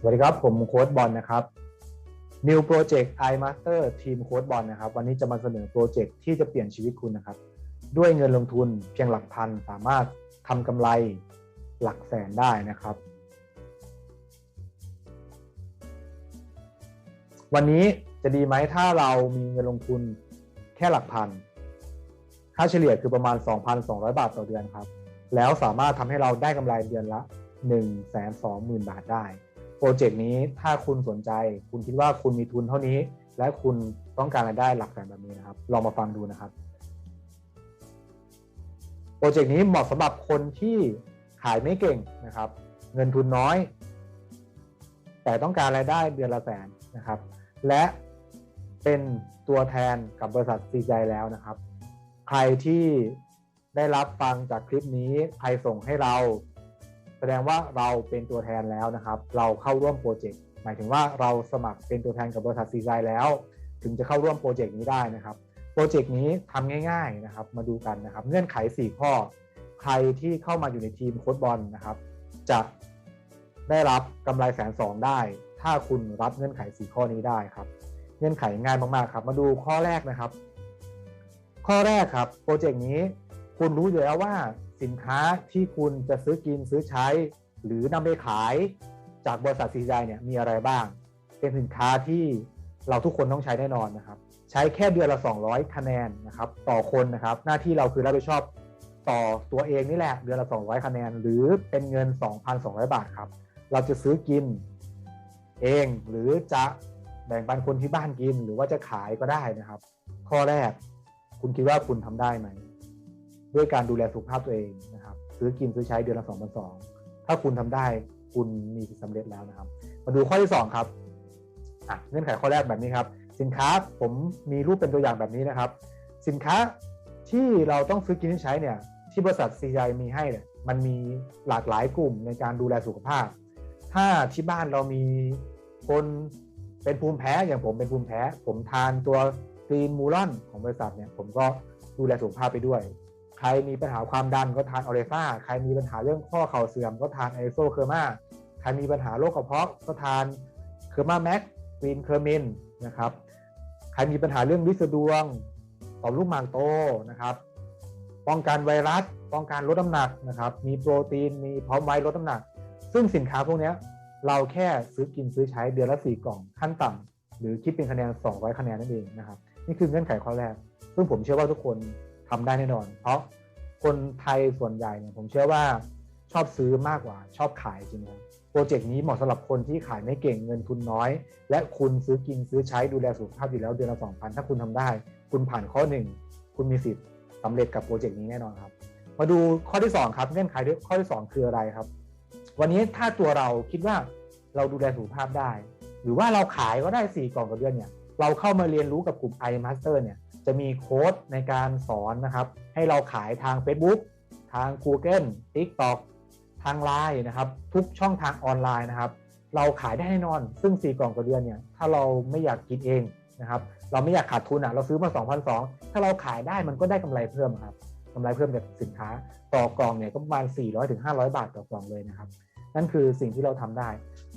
สวัสดีครับ ผมโค้ดบอลนะครับ New Project i Master Team โค้ดบอลนะครับ วันนี้จะมาเสนอโปรเจกต์ที่จะเปลี่ยนชีวิตคุณนะครับ ด้วยเงินลงทุนเพียงหลักพันสามารถทำกำไรหลักแสนได้นะครับ วันนี้จะดีไหมถ้าเรามีเงินลงทุนแค่หลักพัน ค่าเฉลี่ยคือประมาณ 2,200 บาทต่อเดือนครับ แล้วสามารถทำให้เราได้กำไรเดือนละ 1 2 0 0 0 0บาทได้ โปรเจกต์นี้ถ้าคุณสนใจ คุณคิดว่าคุณมีทุนเท่านี้ และคุณต้องการรายได้หลักแสนแบบนี้นะครับ ลองมาฟังดูนะครับ โปรเจกต์นี้เหมาะสำหรับคนที่ขายไม่เก่งนะครับ เงินทุนน้อย แต่ต้องการรายได้เดือนละแสนนะครับ และเป็นตัวแทนกับบริษัทซีใจแล้วนะครับ ใครที่ได้รับฟังจากคลิปนี้ ใครส่งให้เรา แสดงว่าเราเป็นตัวแทนแล้วนะครับ เราเข้าร่วมโปรเจกต์หมายถึงว่าเราสมัครเป็นตัวแทนกับบริษัทซีไซแล้ว ถึงจะเข้าร่วมโปรเจกต์นี้ได้นะครับโปรเจกต์นี้ทำง่ายๆนะครับมาดูกันนะครับ เงื่อนไข 4 ข้อ ใครที่เข้ามาอยู่ในทีมโค้ดบอลนะครับ จะได้รับกำไรแสนสองได้ ถ้าคุณรับเงื่อนไข 4 ข้อนี้ได้ครับ เงื่อนไขง่ายมากๆครับ มาดูข้อแรกนะครับ ข้อแรกครับโปรเจกต์นี้คุณรู้อยู่แล้วว่า สินค้าที่คุณจะซื้อกินซื้อใช้ หรือนำไปขายจากบริษัทซีไเนี่ยมีอะไรบ้าง เป็นสินค้าที่เราทุกคนต้องใช้แน่นอนนะครับ ใช้แค่เดือนละ 200 คะแนนนะครับต่อคนนะครับ หน้าที่เราคือรับผิดชอบต่อตัวเองนี่แหละเดือนละ 200 คะแนน หรือเป็นเงิน 2,200 บาทครับ เราจะซื้อกินเองหรือจะแบ่งปันคนที่บ้านกินหรือว่าจะขายก็ได้นะครับ ข้อแรกคุณคิดว่าคุณทำได้ไหม ด้วยการดูแลสุขภาพตัวเองนะครับซื้อกินซื้อใช้เดือนละสองพันสองถ้าคุณทำได้คุณมีสำเร็จแล้วนะครับ มาดูข้อที่2ครับเงื่อนไขข้อแรกแบบนี้ครับ สินค้าผมมีรูปเป็นตัวอย่างแบบนี้นะครับ สินค้าที่เราต้องซื้อกินซื้อใช้เนี่ย ที่บริษัท CI มีให้เนี่ยมันมีหลากหลายกลุ่มในการดูแลสุขภาพ ถ้าที่บ้านเรามีคนเป็นภูมิแพ้อย่างผมเป็นภูมิแพ้ ผมทานตัวกรีนมูลอนของบริษัทเนี่ย ผมก็ดูแลสุขภาพไปด้วย ใครมีปัญหาความดันก็ทานออเรซ่าใครมีปัญหาเรื่องข้อเข่าเสื่อมก็ทานไอโซเคอร์มาใครมีปัญหาโรคกระเพาะก็ทานเคอร์มาแม็กกรีนเคอร์มินนะครับ ใครมีปัญหาเรื่องลิสดวงต่อมลูกหมากโตนะครับ ป้องกันไวรัส ป้องกันลดน้ำหนักนะครับ มีโปรตีน มีพร้อมไว้ลดน้ำหนัก ซึ่งสินค้าพวกนี้เราแค่ซื้อกินซื้อใช้เดือนละ4กล่องขั้นต่ำหรือคิดเป็นคะแนน 200 คะแนนนั่นเองนะครับ นี่คือเงื่อนไขข้อแรก ซึ่งผมเชื่อว่าทุกคน ทำได้แน่นอน เพราะคนไทยส่วนใหญ่เนี่ยผมเชื่อว่าชอบซื้อมากกว่าชอบขายจริงๆโปรเจกต์นี้เหมาะสำหรับคนที่ขายไม่เก่งเงินทุนน้อย และคุณซื้อกินซื้อใช้ดูแลสุขภาพอยู่แล้วเดือนละ2,000ถ้าคุณทำได้ คุณผ่านข้อ1คุณมีสิทธิ์สำเร็จกับโปรเจกต์นี้แน่นอนครับ มาดูข้อที่2ครับเงื่อนไขข้อที่ 2 คืออะไรครับ วันนี้ถ้าตัวเราคิดว่าเราดูแลสุขภาพได้ หรือว่าเราขายก็ได้ 4 กล่องต่อเดือนเนี่ยเราเข้ามาเรียนรู้กับกลุ่ม iMaster เนี่ย จะมีโค้ดในการสอนนะครับ ให้เราขายทาง Facebook ทาง Google TikTok ทาง Line นะครับ ทุกช่องทางออนไลน์นะครับ เราขายได้แน่นอน ซึ่ง 4 กล่องต่อเดือนเนี่ยถ้าเราไม่อยากกินเองนะครับ เราไม่อยากขาดทุนอะเราซื้อมา 2,200 ถ้าเราขายได้มันก็ได้กำไรเพิ่มครับกำไรเพิ่มจากสินค้าต่อกล่องเนี่ยก็ประมาณ 400-500ถึง500 บาทต่อกล่องเลยนะครับ นั่นคือสิ่งที่เราทำได้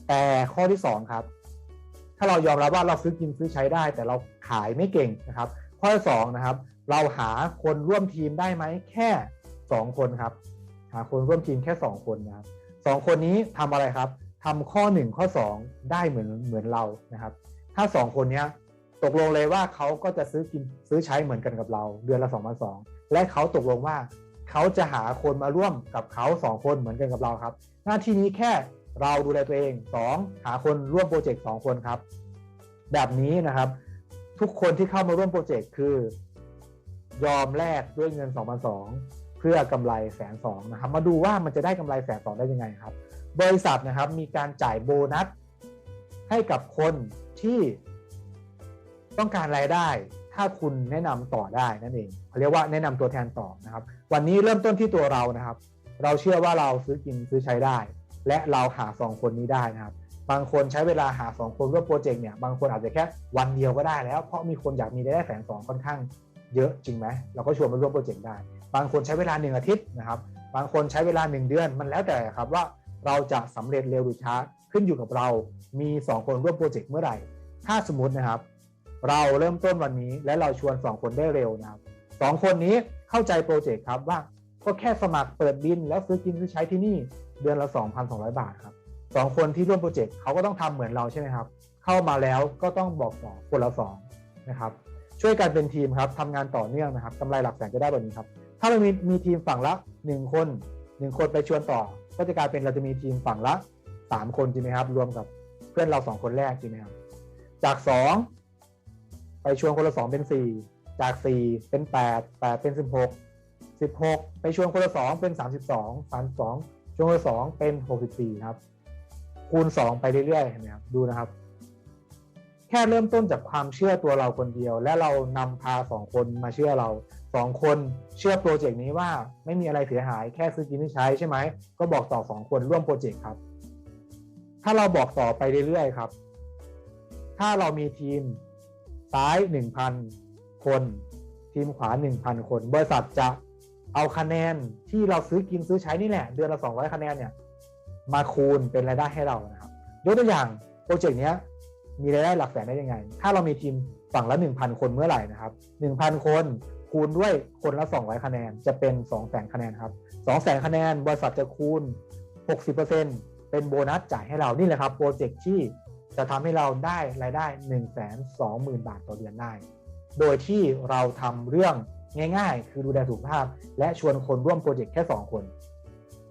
แต่ข้อที่ 2 ครับถ้าเรายอมรับว่าเราซื้อกินซื้อใช้ได้ แต่เราขายไม่เก่งนะครับ ข้อสองนะครับ เราหาคนร่วมทีมได้ไหมแค่สองคนครับ หาคนร่วมทีมแค่สองคนนะครับสองคนนี้ทำอะไรครับทำข้อหนึ่งข้อสองได้เหมือนเหมือนเรานะครับ ถ้าสองคนนี้ตกลงเลยว่าเขาก็จะซื้อกินซื้อใช้เหมือนกันกับเรา เดือนละสองพันสองและเขาตกลงว่าเขาจะหาคนมาร่วมกับเขาสองคนเหมือนกันกับเราครับ หน้าที่นี้แค่เราดูแลตัวเองสองหาคนร่วมโปรเจกต์สองคนครับ แบบนี้นะครับ ทุกคนที่เข้ามาร่วมโปรเจกต์คือยอมแลกด้วยเงิน2 0 0เพื่อกำไรแสนสองนะครับ มาดูว่ามันจะได้กำไรแสนสองได้ยังไงครับ บริษัทนะครับมีการจ่ายโบนัสให้กับคนที่ต้องการรายได้ ถ้าคุณแนะนำต่อได้นั่นเองเขาเรียกว่าแนะนำตัวแทนต่อนะครับ วันนี้เริ่มต้นที่ตัวเรานะครับ เราเชื่อว่าเราซื้อกินซื้อใช้ได้ และเราหาสองคนนี้ได้นะครับ บางคนใช้เวลาหาสองคนร่วมโปรเจกต์เนี่ยบางคนอาจจะแค่วันเดียวก็ได้แล้ว เพราะมีคนอยากมีรายได้แสนสองค่อนข้างเยอะจริงไหมเราก็ชวนมาร่วมโปรเจกต์ได้ บางคนใช้เวลาหนึ่งอาทิตย์นะครับบางคนใช้เวลาหนึ่งเดือนมันแล้วแต่ครับว่าเราจะสำเร็จเร็วหรือช้าขึ้นอยู่กับเรา มี 2 คนร่วมโปรเจกต์เมื่อไหร่ ถ้าสมมตินะครับ เราเริ่มต้นวันนี้และเราชวน 2 คนได้เร็วนะครับสองคนนี้เข้าใจโปรเจกต์ครับว่าก็แค่สมัครเปิดบินแล้วซื้อกินซื้อใช้ที่นี่เดือนละ 2,200 บาทครับ สองคนที่ร่วมโปรเจกต์เขาก็ต้องทำเหมือนเราใช่ไหมครับ เข้ามาแล้วก็ต้องบอกต่อคนละสองนะครับช่วยกันเป็นทีมครับทำงานต่อเนื่องนะครับกำไรหลักแสนจะได้แบบนี้ครับ ถ้าเรามีมีทีมฝั่งละ 1 คน1คนไปชวนต่อ ก็จะกลายเป็นเราจะมีทีมฝั่งละ 3 คนจริงไหมครับ รวมกับเพื่อนเรา 2 คนแรกจริงไหมครับ จาก 2 ไปชวนคนละ 2 เป็น 4 จาก 4 เป็น 8 8 เป็น 16 16 ไปชวนคนละ 2 เป็น 32 32 ชวนคนละ 2 เป็น 64 ครับ คูณ 2 ไปเรื่อยๆเห็นไหมครับดูนะครับ แค่เริ่มต้นจากความเชื่อตัวเราคนเดียว และเรานำพาสองคนมาเชื่อเราสองคนเชื่อโปรเจกต์นี้ว่าไม่มีอะไรเสียหายแค่ซื้อกินที่ใช้ใช่ไหมก็บอกต่อสองคนร่วมโปรเจกต์ครับ ถ้าเราบอกต่อไปเรื่อยๆครับ ถ้าเรามีทีมซ้ายหนึ่งพันคน ทีมขวาหนึ่งพันคน บริษัทจะเอาคะแนนที่เราซื้อกินซื้อใช้นี่แหละ เดือนละสองร้อยคะแนนเนี่ย มาคูณเป็นรายได้ให้เรานะครับยกตัวอย่างโปรเจกต์นี้มีรายได้หลักแสนได้ยังไง ถ้าเรามีทีมฝั่งละ 1,000 คนเมื่อไหร่นะครับ 1,000 คนคูณด้วยคนละ 200 คะแนนจะเป็น 200,000 คะแนนครับ 200,000 คะแนนบริษัทจะคูณ 60%เป็นโบนัสจ่ายให้เรานี่แหละครับโปรเจกต์ที่จะทำให้เราได้รายได้ 120,000 บาทต่อเดือนได้ โดยที่เราทำเรื่องง่ายๆ คือดูแลสุขภาพ และชวนคนร่วมโปรเจกต์แค่ 2 คน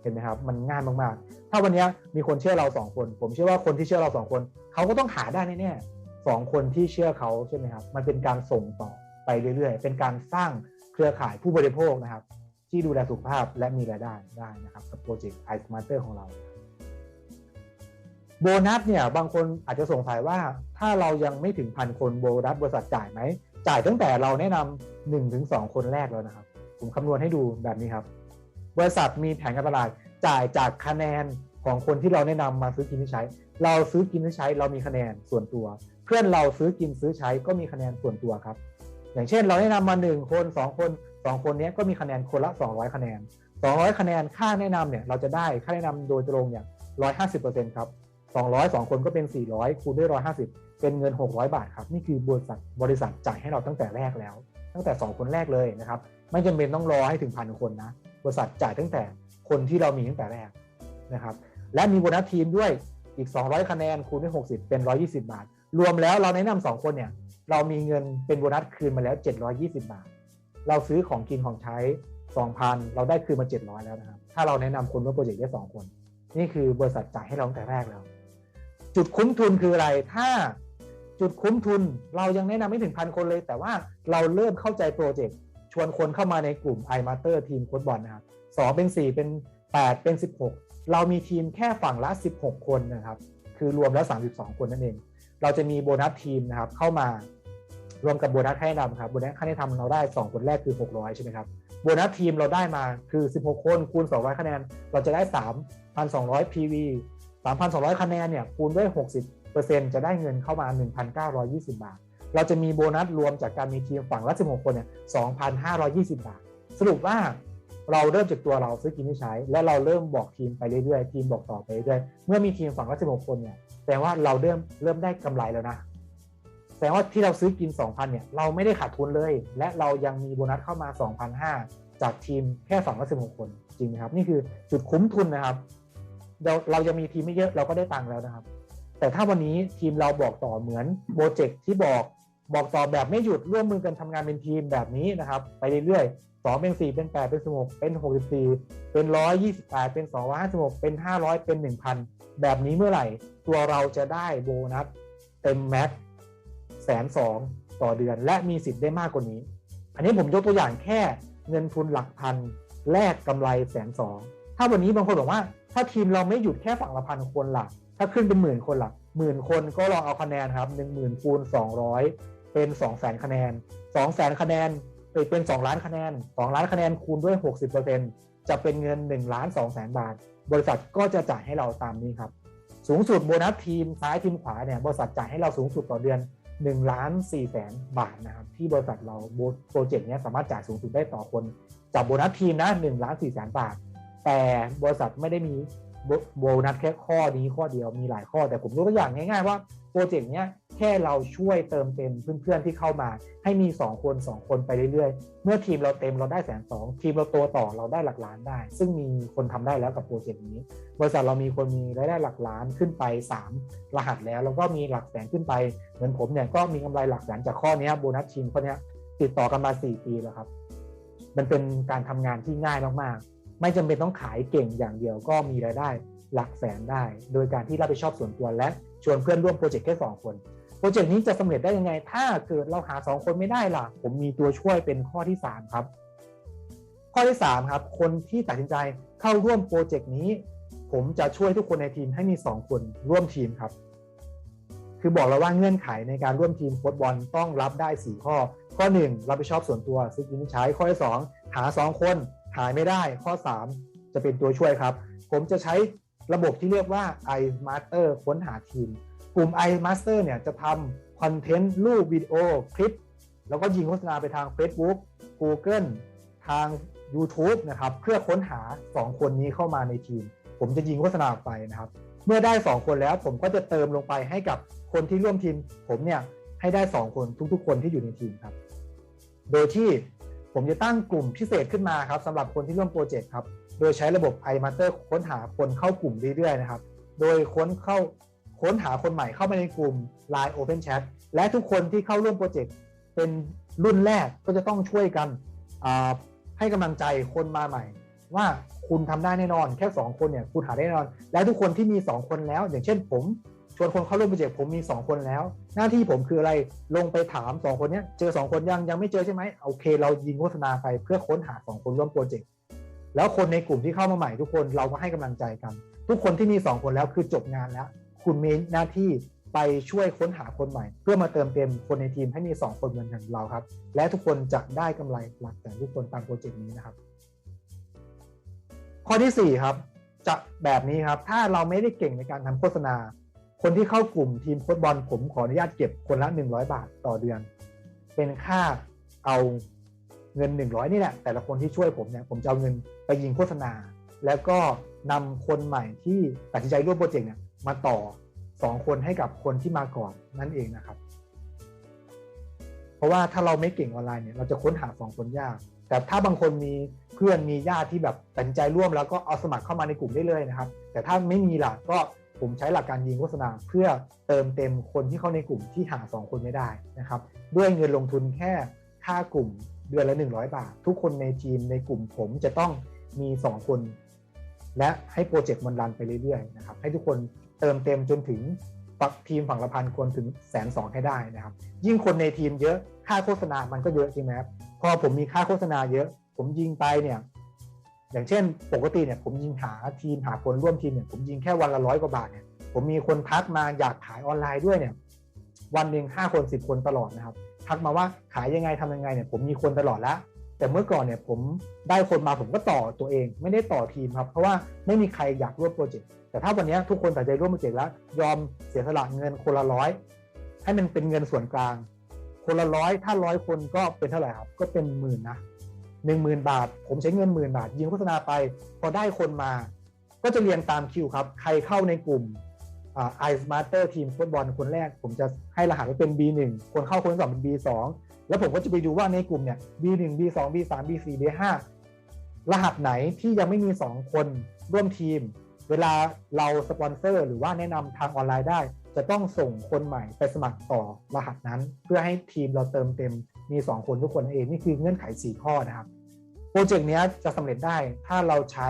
ห็นไหมครับ มันง่ายมากๆ ถ้าวันนี้มีคนเชื่อเรา2คน ผมเชื่อว่าคนที่เชื่อเรา2คนเขาก็ต้องหาได้แน่ๆสองคนที่เชื่อเขาใช่ไหมครับ มันเป็นการส่งต่อไปเรื่อยๆ เป็นการสร้างเครือข่ายผู้บริโภคนะครับ ที่ดูแลสุขภาพและมีรายได้ได้นะครับกับโปรเจกต์ i Smarter ของเราโบนัสเนี่ยบางคนอาจจะสงสัยว่าถ้าเรายังไม่ถึงพันคนโบนัสบริษัทจ่ายไหมจ่ายตั้งแต่เราแนะนำหนึ่งถึงสองคนแรกแล้วนะครับ ผมคำนวณให้ดูแบบนี้ครับ บริษัทมีแผนการตลาดจ่ายจากคะแนนของคนที่เราแนะนำมาซื้อกินที่ใช้ เราซื้อกินที่ใช้เรามีคะแนนส่วนตัว เพื่อนเราซื้อกินซื้อใช้ก็มีคะแนนส่วนตัวครับ อย่างเช่นเราแนะนำมา 1 คน 2 คน 2 คนนี้ก็มีคะแนนคนละ 200 คะแนน 200 คะแนนค่าแนะนำเนี่ยเราจะได้ค่าแนะนำโดยตรงเนี่ย150%ครับ200 2 คนก็เป็น 400 คูณด้วย 150 เป็นเงิน 600 บาทครับ นี่คือบริษัทบริษัทจ่ายให้เราตั้งแต่แรกแล้ว ตั้งแต่ 2 คนแรกเลยนะครับ ไม่จำเป็นต้องรอให้ถึงพันคนนะ ริษัทจ่ายตั้งแต่คนที่เรามีตั้งแต่แรกนะครับ และมีโบนัสทีมด้วยอีก 200 คะแนนคูณด้วย 60 เป็น 120 บาท รวมแล้วเราแนะนำ2คนเนี่ยเรามีเงินเป็นโบนัสคืนมาแล้ว 720 บาท เราซื้อของกินของใช้ 2,000 เราได้คืนมา 700 แล้วนะครับ ถ้าเราแนะนำคนร่วมโปรเจกต์ได้2คน นี่คือบริษัทจ่ายให้เราตั้งแต่แรกแล้ว จุดคุ้มทุนคืออะไร ถ้าจุดคุ้มทุนเรายังแนะนำไม่ถึงพันคนเลย แต่ว่าเราเริ่มเข้าใจโปรเจกต์ ชวนคนเข้ามาในกลุ่ม i m a s t e r ทีมโค้ดบอลนะครับ2เป็น4เป็น8เป็น16เรามีทีมแค่ฝั่งละ16คนนะครับ คือรวมแล้ว32คนนั่นเอง เราจะมีโบนัสทีมนะครับเข้ามารวมกับโบนัสค่าแนะนำครับโบนัสค่าแนะนำเราได้ 2 คนแรกคือ 600 ใช่ไหมครับโบนัสทีมเราได้มาคือ 16 คนคูณ 200 คะแนน เราจะได้ 3,200 PV 3,200 คะแนนเนี่ยคูณด้วย 60%จะได้เงินเข้ามา 1,920 บาท เราจะมีโบนัสรวมจากการมีทีมฝั่งละ 16 คนเนี่ย2,520 บาท สรุปว่าเราเริ่มจากตัวเราซื้อกินที่ใช้ และเราเริ่มบอกทีมไปเรื่อยๆ ทีมบอกต่อไปเรื่อยเมื่อมีทีมฝั่งละ 16 คนเนี่ยแปลว่าเราเริ่มเริ่มได้กำไรแล้วนะแสดงว่าที่เราซื้อกิน 2,000 เนี่ยเราไม่ได้ขาดทุนเลย และเรายังมีโบนัสเข้ามา 2,500 จากทีมแค่ฝั่งละ 16 คนจริงไหมครับ นี่คือจุดคุ้มทุนนะครับ เราเราจะมีทีมไม่เยอะเราก็ได้ตังค์แล้วนะครับ แต่ถ้าวันนี้ทีมเราบอกต่อเหมือนโปรเจกต์ที่บอก บอกต่อแบบไม่หยุดร่วมมือกันทำงานเป็นทีมแบบนี้นะครับ ไปเรื่อยๆสองเป็นสี่เป็นแปดเป็นสิบหกเป็นหกสิบสี่เป็นร้อยยี่สิบแปดเป็นสองร้อยห้าสิบหกเป็นห้าร้อยเป็นหนึ่งพันแบบนี้เมื่อไหร่ ตัวเราจะได้โบนัสเต็มแม็กแสนสองต่อเดือน และมีสิทธิ์ได้มากกว่านี้ อันนี้ผมยกตัวอย่างแค่เงินทุนหลักพันแลกกำไรแสนสองถ้าวันนี้บางคนบอกว่า ถ้าทีมเราไม่หยุดแค่ฝั่งละพันคนล่ะถ้าขึ้นเป็นหมื่นคนล่ะหมื่นคนก็ลองเอาคะแนนครับหนึ่งหมื่นคูณสองร้อย เป็นสองแสนคะแนนสองแสนคะแนนเป็นสองล้านคะแนนสองล้านคะแนนคูณด้วยหกสิบเปอร์เซ็นจะเป็นเงินหนึ่งล้านสองแสนบาท บริษัทก็จะจ่ายให้เราตามนี้ครับ สูงสุดโบนัสทีมซ้ายทีมขวาเนี่ยบริษัทจ่ายให้เราสูงสุดต่อเดือน1ล้าน4แสนบาทนะครับที่บริษัทเราโปรเจกต์นี้สามารถจ่ายสูงสุดได้ต่อคนจากโบนัสทีมนะ1ล้าน4แสนบาท แต่บริษัทไม่ได้มีโบโบนัสแค่ข้อนี้ข้อเดียวมีหลายข้อแต่ผมยกตัวอย่างง่ายๆว่าโปรเจกต์เนี้ย แค่เราช่วยเติมเต็มเพื่อนๆที่เข้ามา ให้มี 2 คน 2 คนไปเรื่อยๆ เมื่อทีมเราเต็มเราได้แสนสองทีมเราโตต่อเราได้หลักล้านได้ ซึ่งมีคนทำได้แล้วกับโปรเจกต์นี้ บริษัทเรามีคนมีรายได้หลักล้านขึ้นไป 3 รหัสแล้ว แล้วก็มีหลักแสนขึ้นไป เหมือนผมเนี่ยก็มีกำไรหลักแสนจากข้อนี้โบนัสทีมข้อนี้ติดต่อกันมา 4 ปีแล้วครับ มันเป็นการทำงานที่ง่ายมากๆ ไม่จำเป็นต้องขายเก่งอย่างเดียวก็มีรายได้หลักแสนได้ โดยการที่รับผิดชอบส่วนตัวและชวนเพื่อนร่วมโปรเจกต์แค่2คน โปรเจกต์นี้จะสำเร็จได้ยังไง ถ้าเกิดเราหา 2 คนไม่ได้ล่ะ ผมมีตัวช่วยเป็นข้อที่ 3 ครับ ข้อที่ 3 ครับ คนที่ตัดสินใจเข้าร่วมโปรเจกต์นี้ ผมจะช่วยทุกคนในทีมให้มี 2 คนร่วมทีมครับ คือบอกแล้วว่าเงื่อนไขในการร่วมทีมโค้ดบอลต้องรับได้ 4 ข้อ ข้อ 1 รับผิดชอบส่วนตัวซึ่งยินใช้ข้อที่2หา 2 คนหายไม่ได้ ข้อ 3 จะเป็นตัวช่วยครับ ผมจะใช้ระบบที่เรียกว่า iMaster ค้นหาทีม กลุ่ม iMaster เนี่ยจะทำคอนเทนต์รูปวิดีโอคลิป แล้วก็ยิงโฆษณาไปทาง Facebook Google ทาง YouTube นะครับเพื่อค้นหา 2 คนนี้เข้ามาในทีม ผมจะยิงโฆษณาไปนะครับ เมื่อได้ 2 คนแล้วผมก็จะเติมลงไปให้กับคนที่ร่วมทีม ผมเนี่ยให้ได้ 2 คนทุกๆ คนที่อยู่ในทีมครับ โดยที่ผมจะตั้งกลุ่มพิเศษขึ้นมาครับสำหรับคนที่ร่วมโปรเจกต์ครับ โดยใช้ระบบ iMaster ค้นหาคนเข้ากลุ่มเรื่อยๆนะครับ โดยค้นเข้า ค้นหาคนใหม่เข้ามาในกลุ่ม Line Open Chat และทุกคนที่เข้าร่วมโปรเจกต์เป็นรุ่นแรกก็จะต้องช่วยกันให้กำลังใจคนมาใหม่ ว่าคุณทำได้แน่นอน แค่ 2 คนเนี่ยคุณหาได้แน่นอน และทุกคนที่มี 2 คนแล้ว อย่างเช่นผมชวนคนเข้าร่วมโปรเจกต์ผมมี 2 คนแล้ว หน้าที่ผมคืออะไรลงไปถาม 2 คนนี้เจอ 2 คนยังยังไม่เจอใช่ไหมโอเค เรายิงโฆษณาไปเพื่อค้นหา 2 คนร่วมโปรเจกต์แล้วคนในกลุ่มที่เข้ามาใหม่ทุกคนเราก็ให้กำลังใจกัน ทุกคนที่มี 2 คนแล้วคือจบงานแล้ว คุณมีหน้าที่ไปช่วยค้นหาคนใหม่ เพื่อมาเติมเต็มคนในทีมให้มี 2 คนเหมือนกันเราครับ และทุกคนจะได้กำไรหลักแต่ทุกคนตามโปรเจกต์นี้นะครับ ข้อที่ 4 ครับ จะแบบนี้ครับ ถ้าเราไม่ได้เก่งในการทำโฆษณา คนที่เข้ากลุ่มทีมโค้ดบอลผมขออนุญาตเก็บคนละ 100 บาทต่อเดือน เป็นค่าเอาเงิน 100 นี่แหละแต่ละคนที่ช่วยผมเนี่ยผมจะเอาเงินไปยิงโฆษณา แล้วก็นำคนใหม่ที่ตัดสินใจร่วมโปรเจกต์เนี่ย มาต่อ2คนให้กับคนที่มาก่อนนั่นเองนะครับ เพราะว่าถ้าเราไม่เก่งออนไลน์เนี่ยเราจะค้นหา2คนยาก แต่ถ้าบางคนมีเพื่อนมีญาติที่แบบตัดใจร่วมแล้วก็เอาสมัครเข้ามาในกลุ่มได้เลยนะครับ แต่ถ้าไม่มีล่ะก็ผมใช้หลักการยิงโฆษณาเพื่อเติมเต็มคนที่เข้าในกลุ่มที่หา 2 คนไม่ได้นะครับด้วยเงินลงทุนแค่ค่ากลุ่มเดือนละ 100 บาท ทุกคนในทีมในกลุ่มผมจะต้องมี 2 คน และให้โปรเจกต์มันรันไปเรื่อยๆนะครับให้ทุกคน เติมเต็มจนถึงปักทีมฝั่งละพันคนถึงแสนสองให้ได้นะครับ ยิ่งคนในทีมเยอะค่าโฆษณามันก็เยอะจริงไหมครับพอผมมีค่าโฆษณาเยอะ ผมยิงไปเนี่ยอย่างเช่น ปกติเนี่ยผมยิงหาทีมหาคนร่วมทีมเนี่ยผมยิงแค่วันละร้อยกว่าบาทเนี่ยผมมีคนทักมาอยากขายออนไลน์ด้วยเนี่ยวันหนึ่งห้าคนสิบคนตลอดนะครับ ทักมาว่าขายยังไงทำยังไงเนี่ยผมมีคนตลอดแล้ว แต่เมื่อก่อนเนี่ยผมได้คนมาผมก็ต่อตัวเอง ไม่ได้ต่อทีมครับ เพราะว่าไม่มีใครอยากร่วมโปรเจกต์แต่ถ้าวันนี้ทุกคนตัดใจร่วมโปรเจกต์แล้วยอมเสียสละเงินคนละร้อยให้มันเป็นเงินส่วนกลาง คนละร้อยถ้าร้อยคนก็เป็นเท่าไหร่ครับ ก็เป็นหมื่นนะหนึ่งหมื่นบาท ผมใช้เงินหมื่นบาท ยิงโฆษณาไป พอได้คนมา ก็จะเรียงตามคิวครับ ใครเข้าในกลุ่มไอสมาร์เตอร์ทีมฟุตบอลคนแรก ผมจะให้รหัสไว้เป็น B1 คนเข้าคนที่สองเป็น B2 แล้วผมก็จะไปดูว่าในกลุ่มเนี่ย B1 B2 B3 B4 B5 รหัสไหนที่ยังไม่มี 2 คนร่วมทีม เวลาเราสปอนเซอร์หรือว่าแนะนำทางออนไลน์ได้ จะต้องส่งคนใหม่ไปสมัครต่อรหัสนั้น เพื่อให้ทีมเราเติมเต็มมี 2 คนทุกคนเองนี่คือเงื่อนไข 4 ข้อนะครับโปรเจกต์นี้จะสำเร็จได้ถ้าเราใช้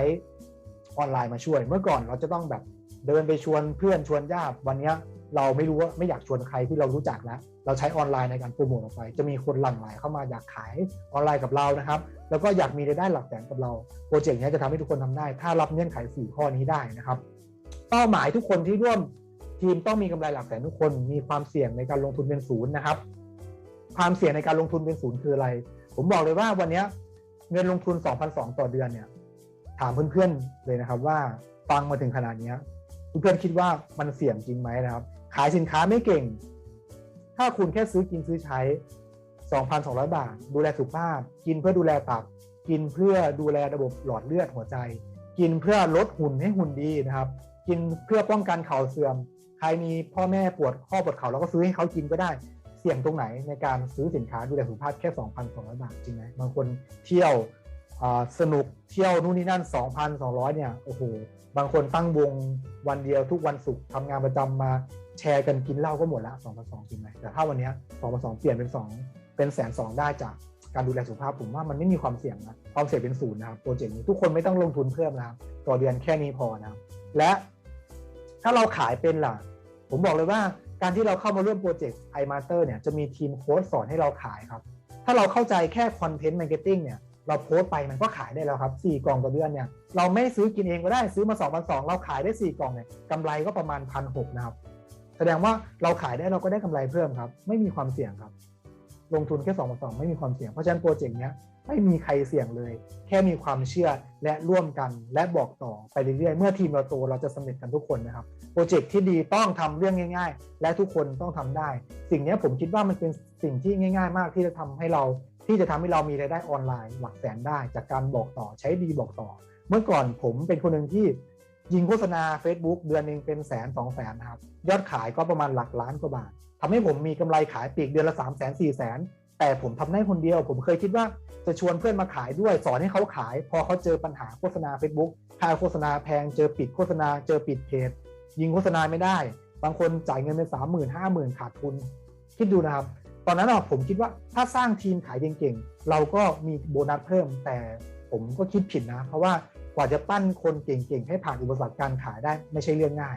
ออนไลน์มาช่วย เมื่อก่อนเราจะต้องแบบเดินไปชวนเพื่อนชวนญาติวันนี้เราไม่รู้ว่าไม่อยากชวนใครที่เรารู้จักแล้ว เราใช้ออนไลน์ในการโปรโมทออกไป จะมีคนหลั่งไหลเข้ามาอยากขายออนไลน์กับเรานะครับ แล้วก็อยากมีรายได้หลักแสนกับเราโปรเจกต์นี้จะทำให้ทุกคนทำได้ ถ้ารับเงื่อนไข 4 ข้อนี้ได้นะครับ เป้าหมายทุกคนที่ร่วมทีมต้องมีกำไรหลักแสนทุกคนมีความเสี่ยงในการลงทุนเป็นศูนย์นะครับ ความเสี่ยงในการลงทุนเป็นศูนย์คืออะไร ผมบอกเลยว่าวันนี้เงินลงทุน 2,200 ต่อเดือนเนี่ย ถามเพื่อนๆเลยนะครับ ว่าฟังมาถึงขนาดนี้เพื่อนๆคิดว่ามันเสี่ยงจริงไหมนะครับ ขายสินค้าไม่เก่ง ถ้าคุณแค่ซื้อกินซื้อใช้ 2,200 บาท ดูแลสุขภาพ กินเพื่อดูแลตับ กินเพื่อดูแลระบบหลอดเลือดหัวใจ กินเพื่อลดหุ่นให้หุ่นดีนะครับ กินเพื่อป้องกันเข่าเสื่อม ใครมีพ่อแม่ปวดข้อปวดเข่าเราก็ซื้อให้เขากินก็ได้ เสี่ยงตรงไหนในการซื้อสินค้าดูแลสุขภาพแค่ 2,200 บาทจริงไหมบางคนเที่ยวสนุกเที่ยวนู่นนี่นั่น 2,200 เนี่ย โอ้โห บางคนตั้งวงวันเดียวทุกวันศุกร์ทำงานประจำมา แชร์กันกินเหล้าก็หมดละ2,200จริงไหมแต่ถ้าวันนี้ย2,200เปลี่ยนเป็น2เป็นแสนสองได้จากการดูแลสุขภาพผมว่ามันไม่มีความเสี่ยงนะความเสี่ยงเป็นศูนย์นะครับโปรเจกต์นี้ทุกคนไม่ต้องลงทุนเพิ่มนะครับต่อเดือนแค่นี้พอนะครับและถ้าเราขายเป็นล่ะ ผมบอกเลยว่าการที่เราเข้ามาร่วมโปรเจกต์ iMaster เนี่ยจะมีทีมโค้ชสอนให้เราขายครับ ถ้าเราเข้าใจแค่คอนเทนต์มาร์เก็ตติ้งเนี่ยเราโพสต์ไปมันก็ขายได้แล้วครับ 4 กล่องต่อเดือนเนี่ยเราไม่ซื้อกินเองก็ได้ซื้อมา2 2 0 0เราขายได้ 4 กล่องเนี่ยกำไรก็ประมาณพันหนะครับ แสดงว่าเราขายได้เราก็ได้กำไรเพิ่มครับ ไม่มีความเสี่ยงครับ ลงทุนแค่2องสองไม่มีความเสี่ยง เพราะฉะนั้นโปรเจกต์เนี้ยไม่มีใครเสี่ยงเลย แค่มีความเชื่อและร่วมกันและบอกต่อไปเรื่อยๆ เมื่อทีมเราโตเราจะสำเร็จกันทุกคนนะครับ โปรเจกต์ที่ดีต้องทำเรื่องง่าย ๆ และทุกคนต้องทำได้ สิ่งนี้ผมคิดว่ามันเป็นสิ่งที่ง่าย ๆ มากที่จะทำให้เราที่จะทำให้เรามีรายได้ออนไลน์หลักแสนได้ จากการบอกต่อใช้ดีบอกต่อ เมื่อก่อนผมเป็นคนหนึ่งที่ ยิงโฆษณา Facebook เดือนหนึ่งเป็นแสนสองแสนครับ ยอดขายก็ประมาณหลักล้านกว่าบาททำให้ผมมีกำไรขายปีกเดือนละ3 0 0 0 0 0 4 0 0 0 0แต่ผมทำได้คนเดียว ผมเคยคิดว่าจะชวนเพื่อนมาขายด้วย สอนให้เขาขาย พอเขาเจอปัญหาโฆษณา Facebook ค่าโฆษณาแพงเจอปิดโฆษณาเจอปิดเพจยิงโฆษณาไม่ได้ บางคนจ่ายเงินเป็นสามหมื่นห้าหมื่นขาดทุน คิดดูนะครับ ตอนนั้นผมคิดว่าถ้าสร้างทีมขายเก่งๆเราก็มีโบนัสเพิ่มแต่ผมก็คิดผิดนะ เพราะว่า ว่าจะปั้นคนเก่งๆ ให้ผ่านอุปสรรคการขายได้ไม่ใช่เรื่องง่าย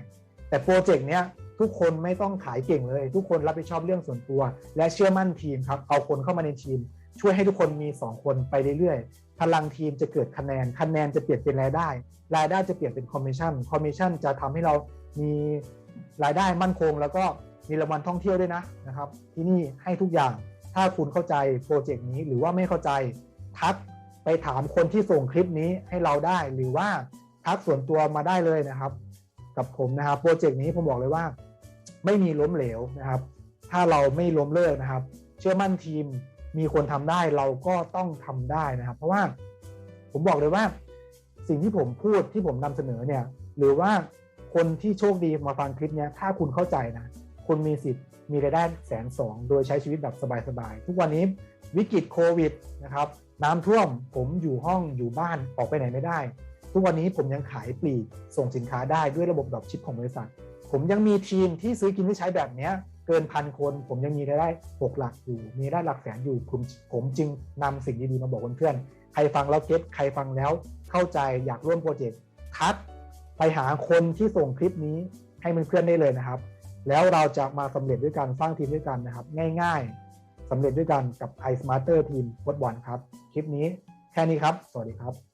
แต่โปรเจกต์เนี้ยทุกคนไม่ต้องขายเก่งเลย ทุกคนรับผิดชอบเรื่องส่วนตัว และเชื่อมั่นทีมครับ เอาคนเข้ามาในทีม ช่วยให้ทุกคนมี 2 คนไปเรื่อยๆ พลังทีมจะเกิดคะแนน คะแนนจะเปลี่ยนเป็นรายได้ รายได้จะเปลี่ยนเป็นคอมมิชชั่น คอมมิชชั่นจะทำให้เรามีรายได้มั่นคง แล้วก็มีรางวัลท่องเที่ยวด้วยนะนะครับ ที่นี่ให้ทุกอย่าง ถ้าคุณเข้าใจโปรเจกต์นี้หรือว่าไม่เข้าใจทัก ไปถามคนที่ส่งคลิปนี้ให้เราได้ หรือว่าทักส่วนตัวมาได้เลยนะครับ กับผมนะครับโปรเจกต์นี้ผมบอกเลยว่า ไม่มีล้มเหลวนะครับ ถ้าเราไม่ล้มเลิกนะครับ เชื่อมั่นทีมมีคนทำได้เราก็ต้องทำได้นะครับ เพราะว่าผมบอกเลยว่า สิ่งที่ผมพูดที่ผมนำเสนอเนี่ย หรือว่าคนที่โชคดีมาฟังคลิปนี้ถ้าคุณเข้าใจนะคุณมีสิทธิ์มีรายได้แสนสองโดยใช้ชีวิตแบบสบายๆทุกวันนี้วิกฤตโควิดนะครับ น้ำท่วมผมอยู่ห้องอยู่บ้านออกไปไหนไม่ได้ ทุกวันนี้ผมยังขายปลีกส่งสินค้าได้ด้วยระบบดรอปชิปของบริษัท ผมยังมีทีมที่ซื้อกินที่ใช้แบบเนี้ยเกินพันคน ผมยังมีรายได้หกหลักอยู่ มีรายได้หลักแสนอยู่ผมผมจึงนำสิ่งดีๆมาบอกเพื่อนๆใครฟังแล้วเก็ตใครฟังแล้วเข้าใจอยากร่วมโปรเจกต์ทักไปหาคนที่ส่งคลิปนี้ให้เพื่อนๆได้เลยนะครับ แล้วเราจะมาสำเร็จด้วยกันสร้างทีมด้วยกันนะครับ ง่ายๆ สำเร็จด้วยกันกับ iSmarter Team วดบอลครับ คลิปนี้แค่นี้ครับ สวัสดีครับ